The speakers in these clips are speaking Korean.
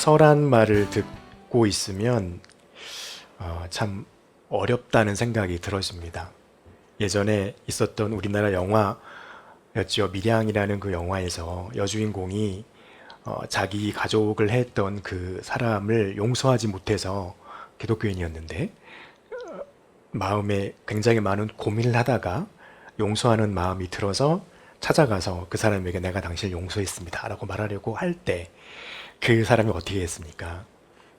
용서란 말을 듣고 있으면 어, 참 어렵다는 생각이 들어집니다. 예전에 있었던 우리나라 영화였죠. 밀양이라는 그 영화에서 여주인공이 어, 자기 가족을 했던 그 사람을 용서하지 못해서 기독교인이었는데 어, 마음에 굉장히 많은 고민을 하다가 용서하는 마음이 들어서 찾아가서 그 사람에게 내가 당신을 용서했습니다. 라고 말하려고 할 때 그 사람이 어떻게 했습니까?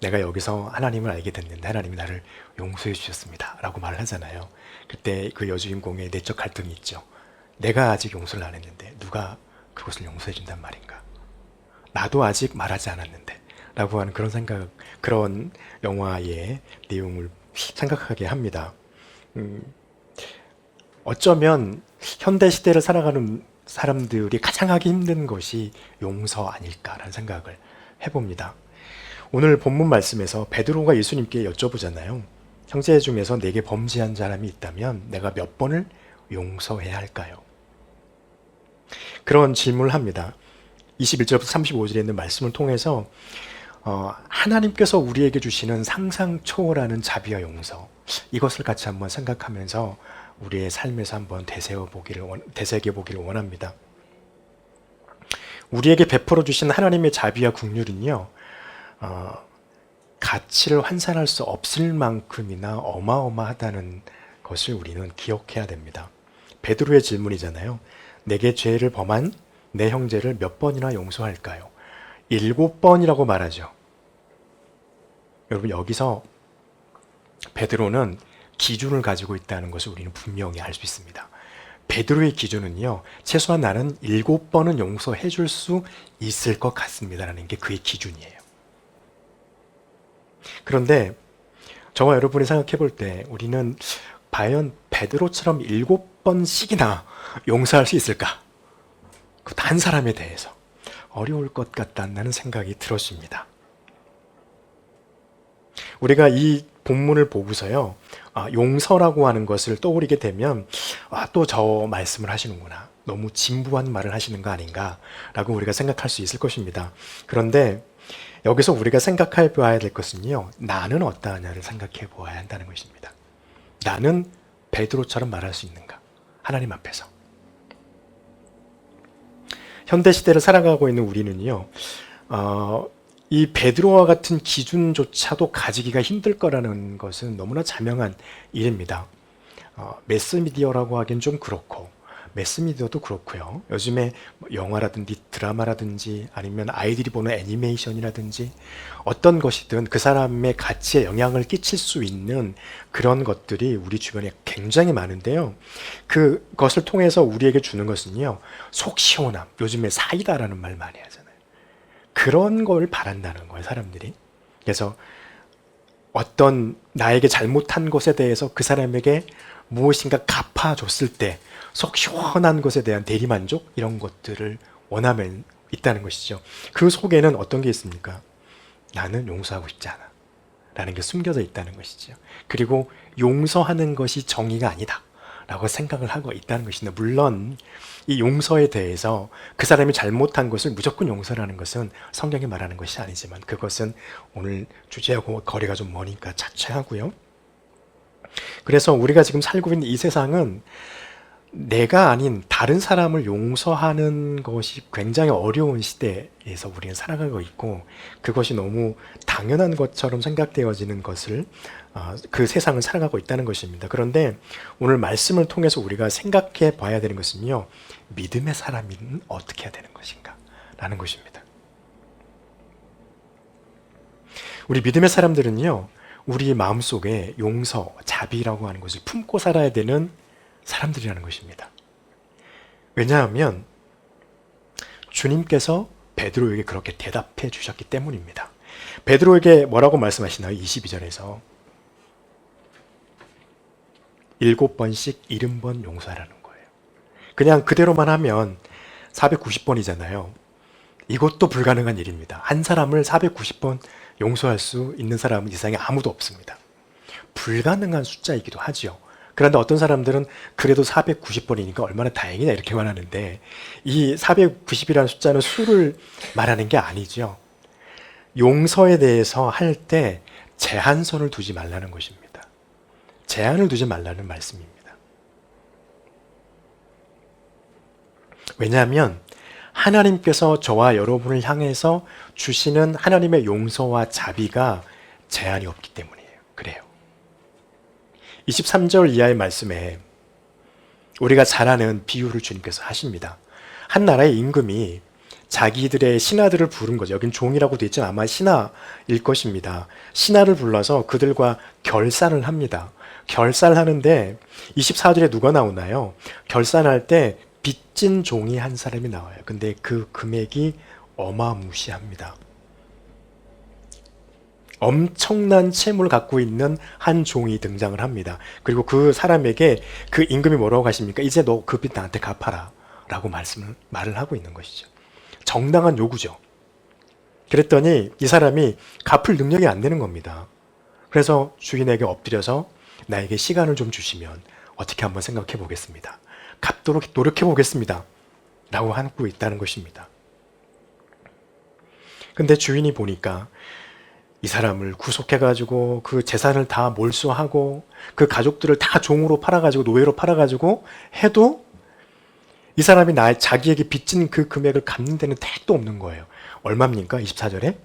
내가 여기서 하나님을 알게 됐는데 하나님이 나를 용서해 주셨습니다. 라고 말을 하잖아요. 그때 그 여주인공의 내적 갈등이 있죠. 내가 아직 용서를 안 했는데 누가 그것을 용서해 준단 말인가? 나도 아직 말하지 않았는데 라고 하는 그런 생각, 그런 영화의 내용을 생각하게 합니다. 음, 어쩌면 현대 시대를 살아가는 사람들이 가장 하기 힘든 것이 용서 아닐까라는 생각을 해봅니다. 오늘 본문 말씀에서 베드로가 예수님께 여쭤보잖아요. 형제 중에서 내게 범죄한 사람이 있다면 내가 몇 번을 용서해야 할까요? 그런 질문을 합니다. 21절부터 35절에 있는 말씀을 통해서 어, 하나님께서 우리에게 주시는 상상 초월하는 자비와 용서 이것을 같이 한번 생각하면서 우리의 삶에서 한번 되새겨 보기를 원합니다. 우리에게 베풀어 주신 하나님의 자비와 국률은요, 어, 가치를 환산할 수 없을 만큼이나 어마어마하다는 것을 우리는 기억해야 됩니다. 베드로의 질문이잖아요. 내게 죄를 범한 내 형제를 몇 번이나 용서할까요? 일곱 번이라고 말하죠. 여러분 여기서 베드로는 기준을 가지고 있다는 것을 우리는 분명히 알 수 있습니다. 베드로의 기준은요, 최소한 나는 일곱 번은 용서해 줄 수 있을 것 같습니다라는 게 그의 기준이에요. 그런데 저와 여러분이 생각해 볼 때 우리는 과연 베드로처럼 일곱 번씩이나 용서할 수 있을까? 그 단 사람에 대해서 어려울 것 같다는 생각이 들었습니다. 우리가 이 본문을 보고서요, 아, 용서라고 하는 것을 떠올리게 되면, 아, 또 저 말씀을 하시는구나. 너무 진부한 말을 하시는 거 아닌가라고 우리가 생각할 수 있을 것입니다. 그런데 여기서 우리가 생각해 봐야 될 것은요, 나는 어떠하냐를 생각해 보아야 한다는 것입니다. 나는 베드로처럼 말할 수 있는가? 하나님 앞에서. 현대 시대를 살아가고 있는 우리는요, 어, 이 베드로와 같은 기준조차도 가지기가 힘들 거라는 것은 너무나 자명한 일입니다. 어, 매스미디어라고 하기엔 좀 그렇고, 매스미디어도 그렇고요. 요즘에 뭐 영화라든지 드라마라든지 아니면 아이들이 보는 애니메이션이라든지 어떤 것이든 그 사람의 가치에 영향을 끼칠 수 있는 그런 것들이 우리 주변에 굉장히 많은데요. 그것을 통해서 우리에게 주는 것은요. 속 시원함. 요즘에 사이다라는 말 많이 하잖아요. 그런 걸 바란다는 거예요, 사람들이. 그래서 어떤 나에게 잘못한 것에 대해서 그 사람에게 무엇인가 갚아줬을 때 속 시원한 것에 대한 대리만족 이런 것들을 원하면 있다는 것이죠. 그 속에는 어떤 게 있습니까? 나는 용서하고 싶지 않아. 라는 게 숨겨져 있다는 것이죠. 그리고 용서하는 것이 정의가 아니다. 라고 생각을 하고 있다는 것인데, 물론 이 용서에 대해서 그 사람이 잘못한 것을 무조건 용서라는 것은 성경이 말하는 것이 아니지만 그것은 오늘 주제하고 거리가 좀 머니까 자체하고요. 그래서 우리가 지금 살고 있는 이 세상은 내가 아닌 다른 사람을 용서하는 것이 굉장히 어려운 시대에서 우리는 살아가고 있고 그것이 너무 당연한 것처럼 생각되어지는 것을 어, 그 세상을 살아가고 있다는 것입니다. 그런데 오늘 말씀을 통해서 우리가 생각해 봐야 되는 것은요. 믿음의 사람은 어떻게 해야 되는 것인가? 라는 것입니다. 우리 믿음의 사람들은요. 우리 마음속에 용서, 자비라고 하는 것을 품고 살아야 되는 사람들이라는 것입니다. 왜냐하면 주님께서 베드로에게 그렇게 대답해 주셨기 때문입니다. 베드로에게 뭐라고 말씀하시나요? 22절에서 일곱 번씩 일흔 번 용서하라는 거예요. 그냥 그대로만 하면 490번이잖아요. 이것도 불가능한 일입니다. 한 사람을 490번 용서할 수 있는 사람은 이 세상에 아무도 없습니다. 불가능한 숫자이기도 하지요. 그런데 어떤 사람들은 그래도 490번이니까 얼마나 다행이냐 이렇게 말하는데 이 490이라는 숫자는 수를 말하는 게 아니죠. 용서에 대해서 할 때 제한선을 두지 말라는 것입니다. 제한을 두지 말라는 말씀입니다. 왜냐하면 하나님께서 저와 여러분을 향해서 주시는 하나님의 용서와 자비가 제한이 없기. 그래요. 23절 이하의 말씀에 우리가 잘 아는 비유를 주님께서 하십니다. 한 나라의 임금이 자기들의 신하들을 부른 거죠. 여긴 종이라고 되어 있지만 아마 신하일 것입니다. 신하를 불러서 그들과 결산을 합니다. 결산하는데 24절에 누가 나오나요? 결산할 때 빚진 종이 한 사람이 나와요. 근데 그 금액이 어마무시합니다. 엄청난 채무를 갖고 있는 한 종이 등장을 합니다. 그리고 그 사람에게 그 임금이 뭐라고 하십니까? 이제 너 그 빚 나한테 갚아라. 라고 말씀을, 말을 하고 있는 것이죠. 정당한 요구죠. 그랬더니 이 사람이 갚을 능력이 안 되는 겁니다. 그래서 주인에게 엎드려서 나에게 시간을 좀 주시면 어떻게 한번 생각해 보겠습니다. 갚도록 노력해 보겠습니다. 라고 하고 있다는 것입니다. 근데 주인이 보니까 이 사람을 구속해가지고 그 재산을 다 몰수하고 그 가족들을 다 종으로 팔아가지고 노예로 팔아가지고 해도 이 사람이 나 자기에게 빚진 그 금액을 갚는 데는 택도 없는 거예요. 얼마입니까? 24절에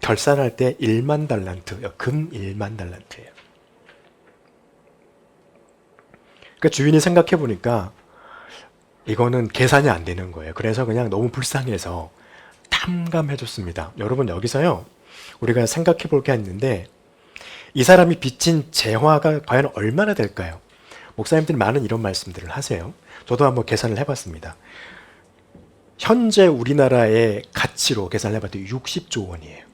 결산할 때 1만 달란트, 금 1만 달란트예요. 그러니까 주인이 생각해 보니까 이거는 계산이 안 되는 거예요. 그래서 그냥 너무 불쌍해서 탐감해 줬습니다. 여러분 여기서요. 우리가 생각해 볼 게 있는데 이 사람이 빚진 재화가 과연 얼마나 될까요? 목사님들이 많은 이런 말씀들을 하세요. 저도 한번 계산을 해봤습니다. 현재 우리나라의 가치로 계산을 해봤더니 60조 원이에요.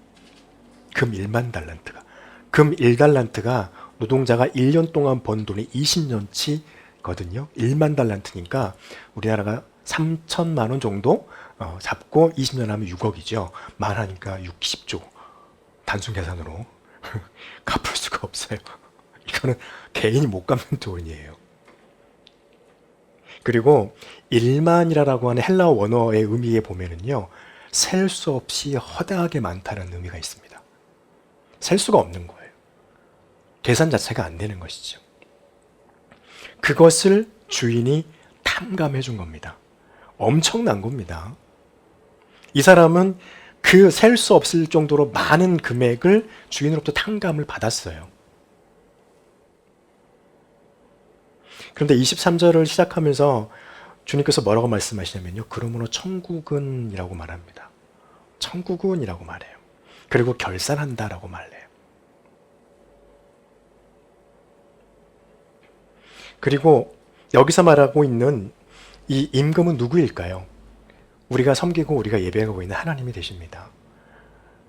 금 1만 달란트가. 금 1달란트가 노동자가 1년 동안 번 돈이 20년치거든요. 1만 달란트니까 우리나라가 3천만 원 정도 어, 잡고 20년 하면 6억이죠. 만 하니까 60조. 단순 계산으로 갚을 수가 없어요. 이거는 개인이 못 갚는 돈이에요. 그리고 1만이라고 하는 헬라어 원어의 의미에 보면은요. 셀 수 없이 허다하게 많다는 의미가 있습니다. 셀 수가 없는 거예요. 계산 자체가 안 되는 것이죠. 그것을 주인이 탐감해 준 겁니다. 엄청난 겁니다. 이 사람은 그 셀 수 없을 정도로 많은 금액을 주인으로부터 탕감을 받았어요. 그런데 23절을 시작하면서 주님께서 뭐라고 말씀하시냐면요. 그러므로 천국은이라고 말합니다. 천국은이라고 말해요. 그리고 결산한다라고 말해요. 그리고 여기서 말하고 있는 이 임금은 누구일까요? 우리가 섬기고 우리가 예배하고 있는 하나님이 되십니다.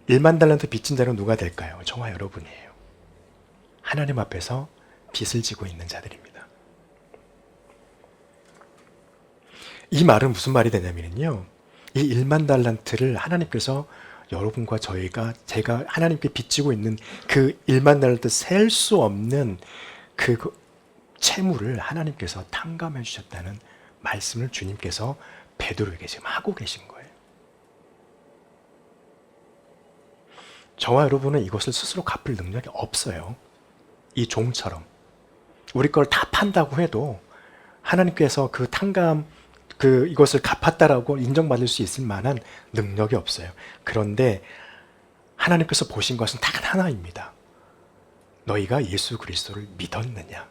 1만 달란트 빚진 자는 누가 될까요? 저와 여러분이에요. 하나님 앞에서 빚을 지고 있는 자들입니다. 이 말은 무슨 말이 되냐면요. 이 1만 달란트를 하나님께서 여러분과 저희가 제가 하나님께 빚지고 있는 그 1만 달란트 셀 수 없는 그 채무를 하나님께서 탕감해 주셨다는 말씀을 주님께서 베드로에게 지금 하고 계신 거예요. 저와 여러분은 이것을 스스로 갚을 능력이 없어요. 이 종처럼. 우리 걸 다 판다고 해도 하나님께서 그 탕감 그 이것을 갚았다라고 인정받을 수 있을 만한 능력이 없어요. 그런데 하나님께서 보신 것은 단 하나입니다. 너희가 예수 그리스도를 믿었느냐?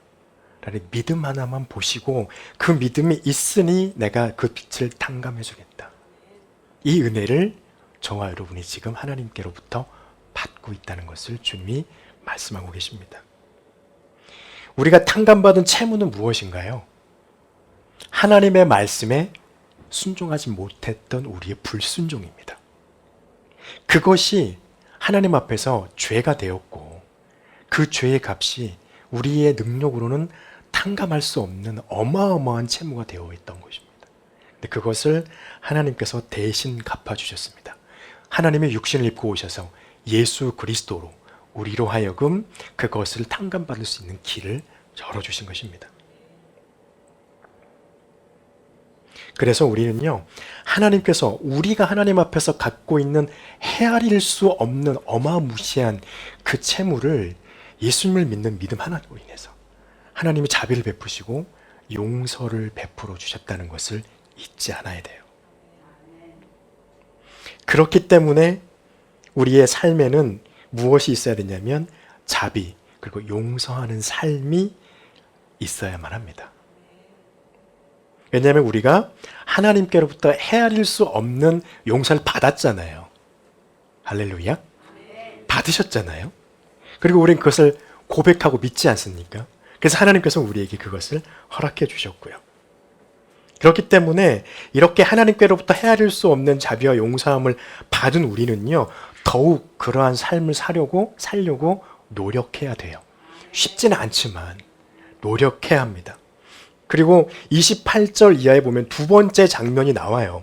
라는 믿음 하나만 보시고 그 믿음이 있으니 내가 그 빛을 탕감해 주겠다. 이 은혜를 저와 여러분이 지금 하나님께로부터 받고 있다는 것을 주님이 말씀하고 계십니다. 우리가 탕감받은 채무는 무엇인가요? 하나님의 말씀에 순종하지 못했던 우리의 불순종입니다. 그것이 하나님 앞에서 죄가 되었고 그 죄의 값이 우리의 능력으로는 탕감할 수 없는 어마어마한 채무가 되어 있던 것입니다. 근데 그것을 하나님께서 대신 갚아주셨습니다. 하나님의 육신을 입고 오셔서 예수 그리스도로 우리로 하여금 그것을 탕감받을 수 있는 길을 열어주신 것입니다. 그래서 우리는요, 하나님께서 우리가 하나님 앞에서 갖고 있는 헤아릴 수 없는 어마무시한 그 채무를 예수님을 믿는 믿음 하나로 인해서 하나님이 자비를 베푸시고 용서를 베풀어 주셨다는 것을 잊지 않아야 돼요. 그렇기 때문에 우리의 삶에는 무엇이 있어야 되냐면 자비 그리고 용서하는 삶이 있어야만 합니다. 왜냐하면 우리가 하나님께로부터 헤아릴 수 없는 용서를 받았잖아요. 할렐루야. 받으셨잖아요. 그리고 우리는 그것을 고백하고 믿지 않습니까? 그래서 하나님께서 우리에게 그것을 허락해 주셨고요. 그렇기 때문에 이렇게 하나님께로부터 헤아릴 수 없는 자비와 용서함을 받은 우리는요, 더욱 그러한 삶을 사려고, 살려고 노력해야 돼요. 쉽지는 않지만 노력해야 합니다. 그리고 28절 이하에 보면 두 번째 장면이 나와요.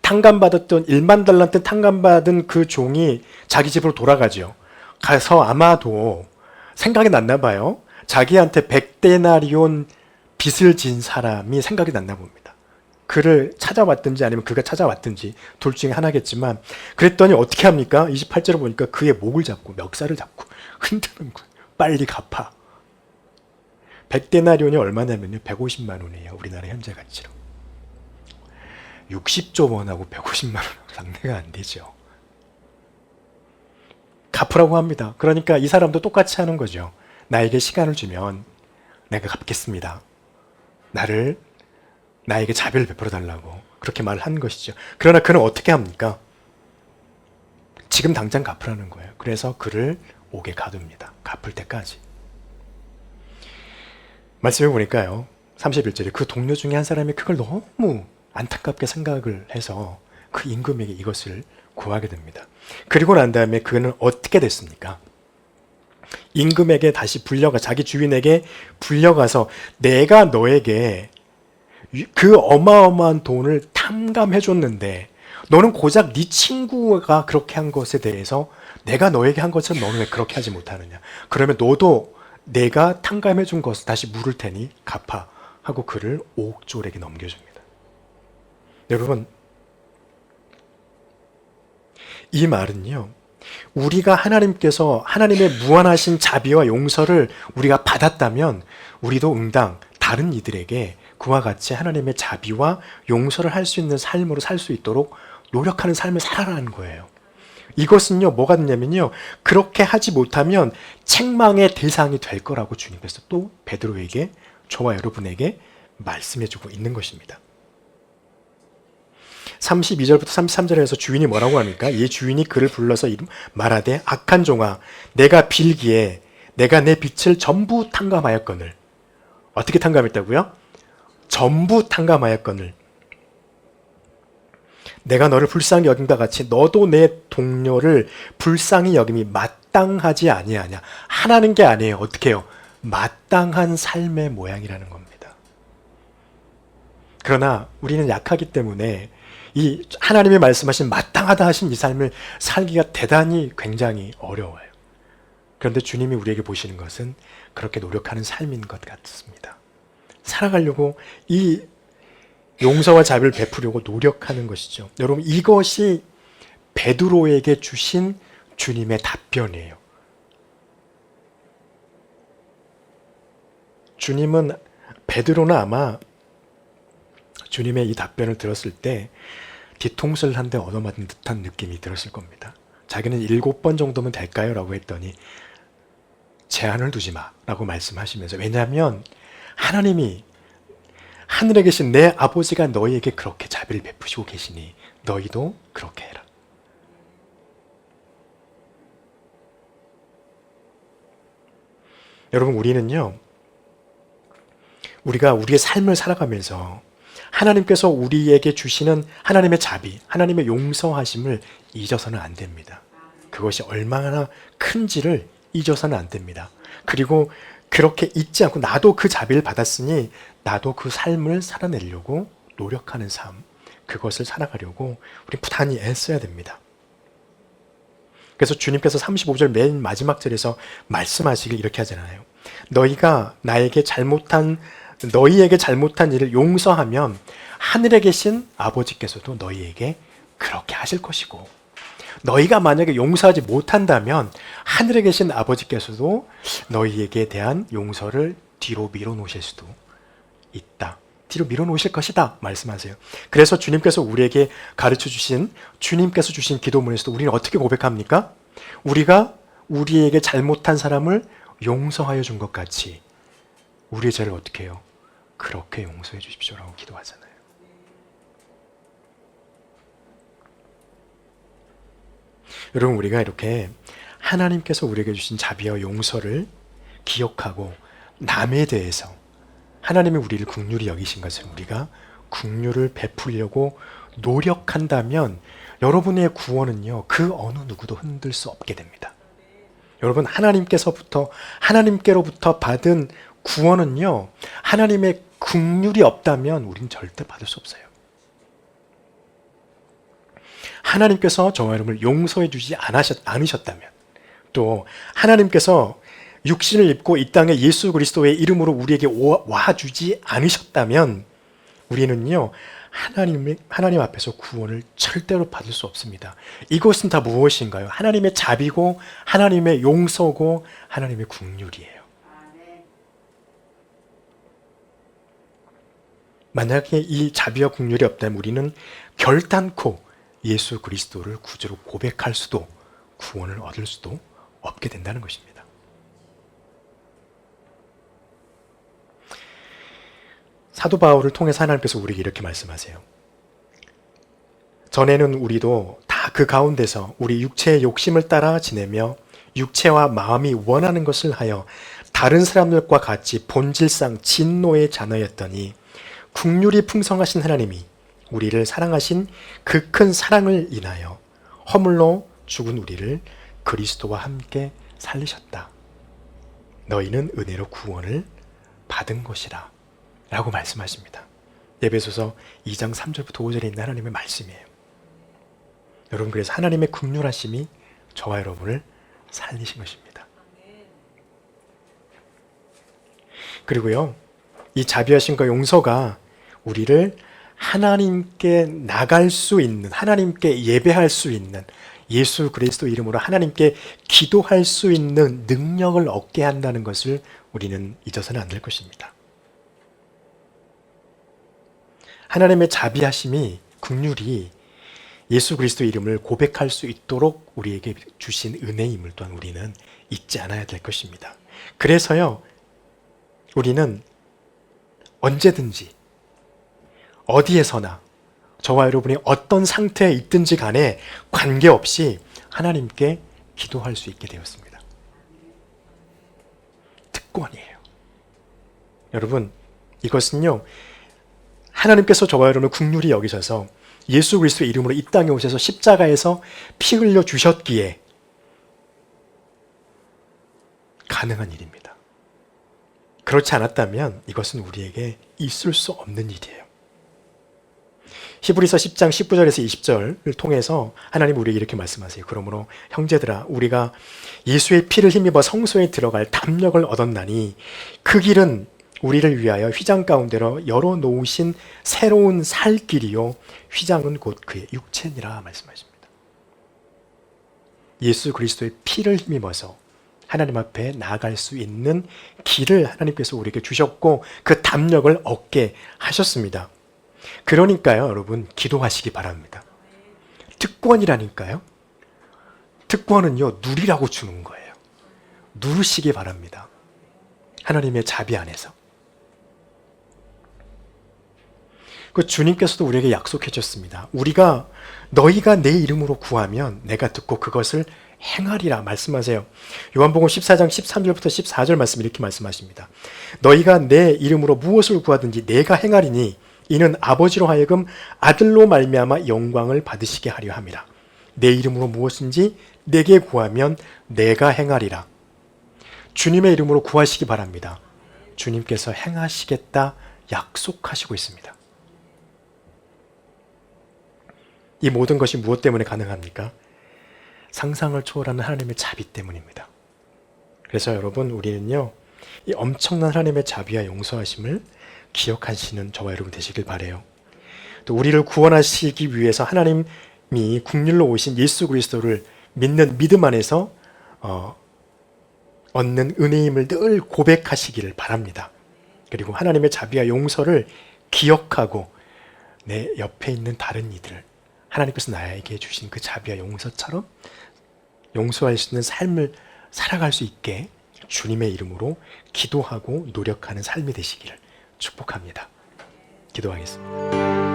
탕감받았던 1만 달란트 탕감받은 그 종이 자기 집으로 돌아가죠. 가서 아마도 생각이 났나 봐요. 자기한테 100데나리온 빚을 진 사람이 생각이 났나 봅니다. 그를 찾아왔든지 아니면 그가 찾아왔든지 둘 중에 하나겠지만 그랬더니 어떻게 합니까? 28절을 보니까 그의 목을 잡고 멱살을 잡고 흔드는 거예요. 빨리 갚아. 100데나리온이 얼마냐면요. 150만 원이에요. 우리나라 현재 가치로. 60조 원하고 150만 원 상대가 안 되죠. 갚으라고 합니다. 그러니까 이 사람도 똑같이 하는 거죠. 나에게 시간을 주면 내가 갚겠습니다. 나를 나에게 자비를 베풀어 달라고 그렇게 말을 한 것이죠. 그러나 그는 어떻게 합니까? 지금 당장 갚으라는 거예요. 그래서 그를 옥에 가둡니다. 갚을 때까지. 말씀해 보니까요. 31절에 그 동료 중에 한 사람이 그걸 너무 안타깝게 생각을 해서 그 임금에게 이것을 구하게 됩니다. 그리고 난 다음에 그는 어떻게 됐습니까? 임금에게 다시 불려가 자기 주인에게 불려가서 내가 너에게 그 어마어마한 돈을 탐감해 줬는데 너는 고작 네 친구가 그렇게 한 것에 대해서 내가 너에게 한 것처럼 너는 왜 그렇게 하지 못하느냐? 그러면 너도 내가 탕감해 준 것을 다시 물을 테니 갚아 하고 그를 옥졸에게 넘겨줍니다. 여러분 이 말은요. 우리가 하나님께서 하나님의 무한하신 자비와 용서를 우리가 받았다면 우리도 응당 다른 이들에게 그와 같이 하나님의 자비와 용서를 할 수 있는 삶으로 살 수 있도록 노력하는 삶을 살아라는 거예요. 이것은요, 뭐가 되냐면요, 그렇게 하지 못하면 책망의 대상이 될 거라고 주님께서 또 베드로에게, 저와 여러분에게 말씀해주고 있는 것입니다. 32절부터 33절에서 주인이 뭐라고 합니까? 이 주인이 그를 불러서 이름 말하되 악한 종아 내가 빌기에 내가 내 빛을 전부 탕감하였거늘 어떻게 탕감했다고요? 전부 탕감하였거늘 내가 너를 불쌍히 여김과 같이 너도 내 동료를 불쌍히 여김이 마땅하지 아니하냐 하나는 게 아니에요 어떻게 해요? 마땅한 삶의 모양이라는 겁니다 그러나 우리는 약하기 때문에 이 하나님의 말씀하신 마땅하다 하신 이 삶을 살기가 대단히 굉장히 어려워요. 그런데 주님이 우리에게 보시는 것은 그렇게 노력하는 삶인 것 같습니다. 살아가려고 이 용서와 자비를 베푸려고 노력하는 것이죠. 여러분 이것이 베드로에게 주신 주님의 답변이에요. 주님은 베드로는 아마 주님의 이 답변을 들었을 때 뒤통수를 한 대 얻어맞은 듯한 느낌이 들었을 겁니다. 자기는 일곱 번 정도면 될까요? 라고 했더니 제한을 두지 마 라고 말씀하시면서 왜냐하면 하나님이 하늘에 계신 내 아버지가 너희에게 그렇게 자비를 베푸시고 계시니 너희도 그렇게 해라. 여러분 우리는요 우리가 우리의 삶을 살아가면서 하나님께서 우리에게 주시는 하나님의 자비, 하나님의 용서하심을 잊어서는 안 됩니다. 그것이 얼마나 큰지를 잊어서는 안 됩니다. 그리고 그렇게 잊지 않고 나도 그 자비를 받았으니 나도 그 삶을 살아내려고 노력하는 삶, 그것을 살아가려고 우리 부단히 애써야 됩니다. 그래서 주님께서 35절 맨 마지막 절에서 말씀하시길 이렇게 하잖아요. 너희가 나에게 잘못한 너희에게 잘못한 일을 용서하면 하늘에 계신 아버지께서도 너희에게 그렇게 하실 것이고 너희가 만약에 용서하지 못한다면 하늘에 계신 아버지께서도 너희에게 대한 용서를 뒤로 밀어 놓으실 수도 있다. 뒤로 밀어 놓으실 것이다. 말씀하세요. 그래서 주님께서 우리에게 가르쳐 주신 주님께서 주신 기도문에서도 우리는 어떻게 고백합니까? 우리가 우리에게 잘못한 사람을 용서하여 준 것 같이 우리의 죄를 어떻게 해요? 그렇게 용서해 주십시오라고 기도하잖아요. 여러분 우리가 이렇게 하나님께서 우리에게 주신 자비와 용서를 기억하고 남에 대해서 하나님이 우리를 국률이 여기신 것을 우리가 국률을 베풀려고 노력한다면 여러분의 구원은요 그 어느 누구도 흔들 수 없게 됩니다. 여러분 하나님께서부터 하나님께로부터 받은 구원은요 하나님의 국률이 없다면 우리는 절대 받을 수 없어요. 하나님께서 저와 여러분을 용서해 주지 않으셨다면 또 하나님께서 육신을 입고 이 땅에 예수 그리스도의 이름으로 우리에게 와 주지 않으셨다면 우리는요 하나님 하나님 앞에서 구원을 절대로 받을 수 없습니다. 이것은 다 무엇인가요? 하나님의 자비고 하나님의 용서고 하나님의 국률이에요. 만약에 이 자비와 국률이 없다면 우리는 결단코 예수 그리스도를 구주로 고백할 수도 구원을 얻을 수도 없게 된다는 것입니다. 사도 바울을 통해서 하나님께서 우리에게 이렇게 말씀하세요. 전에는 우리도 다 그 가운데서 우리 육체의 욕심을 따라 지내며 육체와 마음이 원하는 것을 하여 다른 사람들과 같이 본질상 진노의 자녀였더니 국률이 풍성하신 하나님이 우리를 사랑하신 그 큰 사랑을 인하여 허물로 죽은 우리를 그리스도와 함께 살리셨다. 너희는 은혜로 구원을 받은 것이라. 라고 말씀하십니다. 예배소서 2장 3절부터 5절에 있는 하나님의 말씀이에요. 여러분 그래서 하나님의 극률하심이 저와 여러분을 살리신 것입니다. 그리고요. 이 자비하심과 용서가 우리를 하나님께 나갈 수 있는, 하나님께 예배할 수 있는, 예수 그리스도 이름으로 하나님께 기도할 수 있는 능력을 얻게 한다는 것을 우리는 잊어서는 안 될 것입니다. 하나님의 자비하심이 국률이 예수 그리스도 이름을 고백할 수 있도록 우리에게 주신 은혜임을 또한 우리는 잊지 않아야 될 것입니다. 그래서요, 우리는 언제든지 어디에서나 저와 여러분이 어떤 상태에 있든지 간에 관계없이 하나님께 기도할 수 있게 되었습니다. 특권이에요. 여러분, 이것은요, 하나님께서 저와 여러분을 국률이 여기셔서 예수 그리스도의 이름으로 이 땅에 오셔서 십자가에서 피 흘려 주셨기에 가능한 일입니다. 그렇지 않았다면 이것은 우리에게 있을 수 없는 일이에요. 히브리서 10장 19절에서 20절을 통해서 하나님 우리에게 이렇게 말씀하세요. 그러므로 형제들아 우리가 예수의 피를 힘입어 성소에 들어갈 담력을 얻었나니 그 길은 우리를 위하여 휘장 가운데로 열어 놓으신 새로운 살 길이요 휘장은 곧 그의 육체니라 말씀하십니다. 예수 그리스도의 피를 힘입어서 하나님 앞에 나아갈 수 있는 길을 하나님께서 우리에게 주셨고 그 담력을 얻게 하셨습니다. 그러니까요, 여러분, 기도하시기 바랍니다. 특권이라니까요. 특권은요, 누리라고 주는 거예요. 누르시기 바랍니다. 하나님의 자비 안에서. 그 주님께서도 우리에게 약속해 줬습니다. 우리가 너희가 내 이름으로 구하면 내가 듣고 그것을 행하리라 말씀하세요. 요한복음 14장 13절부터 14절 말씀 이렇게 말씀하십니다. 너희가 내 이름으로 무엇을 구하든지 내가 행하리니 이는 아버지로 하여금 아들로 말미암아 영광을 받으시게 하려 함이라. 내 이름으로 무엇인지 내게 구하면 내가 행하리라. 주님의 이름으로 구하시기 바랍니다. 주님께서 행하시겠다 약속하시고 있습니다. 이 모든 것이 무엇 때문에 가능합니까? 상상을 초월하는 하나님의 자비 때문입니다. 그래서 여러분 우리는요 이 엄청난 하나님의 자비와 용서하심을 기억하시는 저와 여러분 되시길 바래요. 또 우리를 구원하시기 위해서 하나님이 국률로 오신 예수 그리스도를 믿는 믿음 안에서 어, 얻는 은혜임을 늘 고백하시기를 바랍니다. 그리고 하나님의 자비와 용서를 기억하고 내 옆에 있는 다른 이들 하나님께서 나에게 주신 그 자비와 용서처럼 용서할 수 있는 삶을 살아갈 수 있게 주님의 이름으로 기도하고 노력하는 삶이 되시기를 축복합니다. 기도하겠습니다.